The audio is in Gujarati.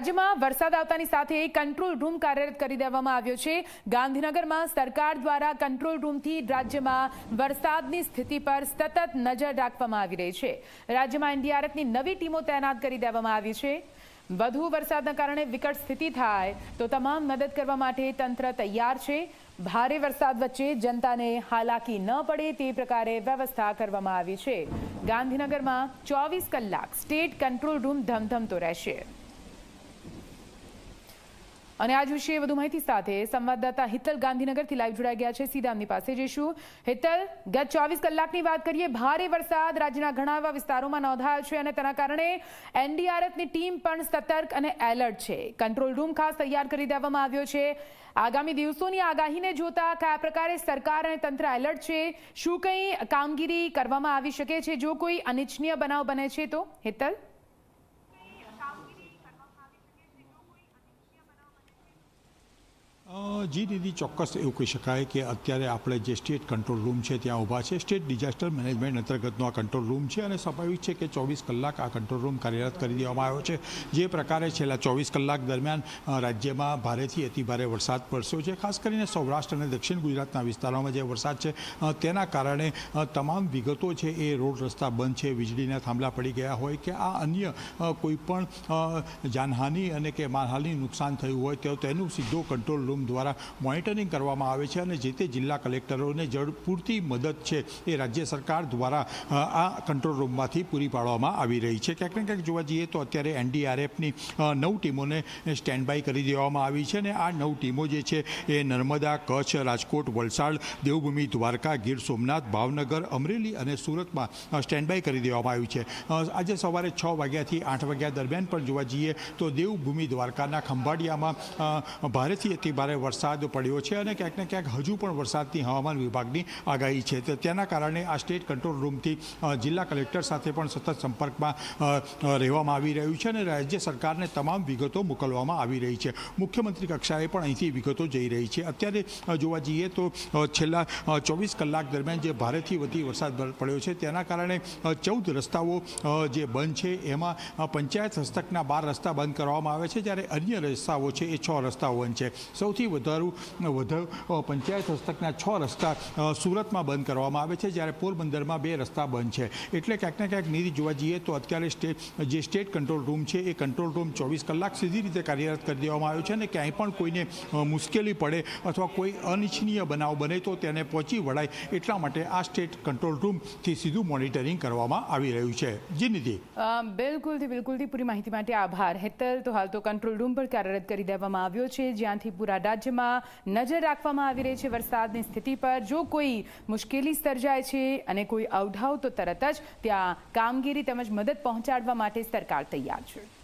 રાજ્યમાં વરસાદ આવતાની સાથે કંટ્રોલ રૂમ કાર્યરત કરી દેવામાં આવ્યો છે. ગાંધીનગરમાં સરકાર દ્વારા કંટ્રોલ રૂમથી રાજ્યમાં વરસાદની સ્થિતિ પર સતત નજર રાખવામાં આવી રહી છે. રાજ્યમાં એનડીઆરએફની નવી ટીમો તૈનાત કરી દેવામાં આવી છે. વધુ વરસાદના કારણે વિકટ સ્થિતિ થાય તો તમામ મદદ કરવા માટે તંત્ર તૈયાર છે. ભારે વરસાદ વચ્ચે જનતાને હાલાકી ન પડે તે પ્રકારે વ્યવસ્થા કરવામાં આવી છે. ગાંધીનગરમાં ચોવીસ કલાક સ્ટેટ કંટ્રોલ રૂમ ધમધમતો રહેશે. અને આજ વિશે વધુ માહિતી સાથે સંવાદદાતા હિતલ ગાંધીનગરથી લાઈવ જોડાઈ ગયા છે. સીધા એમની પાસે જઈશું. હિતલ, ગત ચોવીસ કલાકની વાત કરીએ. ભારે વરસાદ રાજ્યના ઘણા એવા વિસ્તારોમાં નોંધાયો છે અને તેના કારણે એનડીઆરએફની ટીમ પણ સતર્ક અને એલર્ટ છે. કંટ્રોલ રૂમ ખાસ તૈયાર કરી દેવામાં આવ્યો છે. આગામી દિવસોની આગાહીને જોતા કયા પ્રકારે સરકાર અને તંત્ર એલર્ટ છે? શું કંઈ કામગીરી કરવામાં આવી શકે છે? જો કોઈ અનિચ્છનીય બનાવ બને છે તો? હિતલ? જી દીદી ચોક્કસ એવું કહી શકાય કે અત્યારે આપણે જે સ્ટેટ કંટ્રોલ રૂમ છે ત્યાં ઊભા છે. સ્ટેટ ડિઝાસ્ટર મેનેજમેન્ટ અંતર્ગતનો આ કંટ્રોલ રૂમ છે અને સ્વાભાવિક છે કે ચોવીસ કલાક આ કંટ્રોલ રૂમ કાર્યરત કરી દેવામાં આવ્યો છે. જે પ્રકારે છેલ્લા ચોવીસ કલાક દરમિયાન રાજ્યમાં ભારેથી અતિભારે વરસાદ પડ્યો છે. ખાસ કરીને સૌરાષ્ટ્ર અને દક્ષિણ ગુજરાતના વિસ્તારોમાં જે વરસાદ છે તેના કારણે તમામ વિગતો છે એ રોડ રસ્તા બંધ છે, વીજળીના થાંભલા પડી ગયા હોય કે આ અન્ય કોઈ પણ જાનહાનિ અને કે માનહાનિ નુકસાન થયું હોય તો તેનું સીધો કંટ્રોલ રૂમ દ્વારા મોનિટરિંગ કરવામાં આવે છે અને જે તે જિલ્લા કલેક્ટરોને જળ પૂરતી મદદ છે એ રાજ્ય સરકાર દ્વારા આ કંટ્રોલ રૂમમાંથી પૂરી પાડવામાં આવી રહી છે. ક્યાંક ને ક્યાંક જોવા જઈએ તો અત્યારે એનડીઆરએફની નવ ટીમોને સ્ટેન્ડ બાય કરી દેવામાં આવી છે અને આ નવ ટીમો જે છે એ નર્મદા, કચ્છ, રાજકોટ, વલસાડ, દેવભૂમિ, દ્વારકા, ગીર સોમનાથ, ભાવનગર, અમરેલી અને સુરતમાં સ્ટેન્ડ બાય કરી દેવામાં આવ્યું છે. આજે સવારે છ વાગ્યાથી આઠ વાગ્યા દરમિયાન પણ જોવા જઈએ તો દેવભૂમિ દ્વારકાના ખંભાળિયામાં ભારેથી અતિ ભારે વરસાદ પડ્યો છે અને ક્યાંક ને ક્યાંક હજુ પણ વરસાદની હવામાન વિભાગની આગાહી છે. તો તેના કારણે આ સ્ટેટ કંટ્રોલ રૂમથી જિલ્લા કલેક્ટર સાથે પણ સતત સંપર્કમાં રહેવામાં આવી રહ્યું છે અને રાજ્ય સરકારને તમામ વિગતો મોકલવામાં આવી રહી છે. મુખ્યમંત્રી કક્ષાએ પણ અહીંથી વિગતો જઈ રહી છે. અત્યારે જોવા જઈએ તો છેલ્લા ચોવીસ કલાક દરમિયાન જે ભારેથી વધી વરસાદ પડ્યો છે, તેના કારણે ચૌદ રસ્તાઓ જે બંધ છે, એમાં પંચાયત હસ્તકના બાર રસ્તા બંધ કરવામાં આવે છે, જ્યારે અન્ય રસ્તાઓ છે, એ છ રસ્તાઓ બંધ છે. સૌથી વધારું વધુ વધારો પંચાયત હસ્તકના છ રસ્તા સુરતમાં બંધ કરવામાં આવે છે, જ્યારે પોરબંદરમાં બે રસ્તા બંધ છે. એટલે ક્યાંક ને ક્યાંક નીતિ જોવા જઈએ તો અત્યારે સ્ટેટ, જે સ્ટેટ કંટ્રોલ રૂમ છે, એ કંટ્રોલ રૂમ ચોવીસ કલાક સીધી રીતે કાર્યરત કરી દેવામાં આવ્યો છે અને ક્યાંય પણ કોઈને મુશ્કેલી પડે અથવા કોઈ અનિચ્છનીય બનાવ બને તો તેને પહોંચી વળાય એટલા માટે આ સ્ટેટ કંટ્રોલ રૂમથી સીધું મોનિટરિંગ કરવામાં આવી રહ્યું છે. જી નિધિ બિલકુલથી બિલકુલથી પૂરી માહિતી માટે આભાર. હેતલ તો હાલ તો કંટ્રોલ રૂમ પર કાર્યરત કરી દેવામાં આવ્યો છે. જ્યાંથી પૂરા રાજ્યમાં નજર રાખવામાં આવી રહી છે વરસાદની સ્થિતિ પર. જો કોઈ મુશ્કેલી સર્જાય છે અને કોઈ અવઢાવ તો તરત જ ત્યાં કામગીરી તેમજ મદદ પહોંચાડવા માટે સરકાર તૈયાર છે.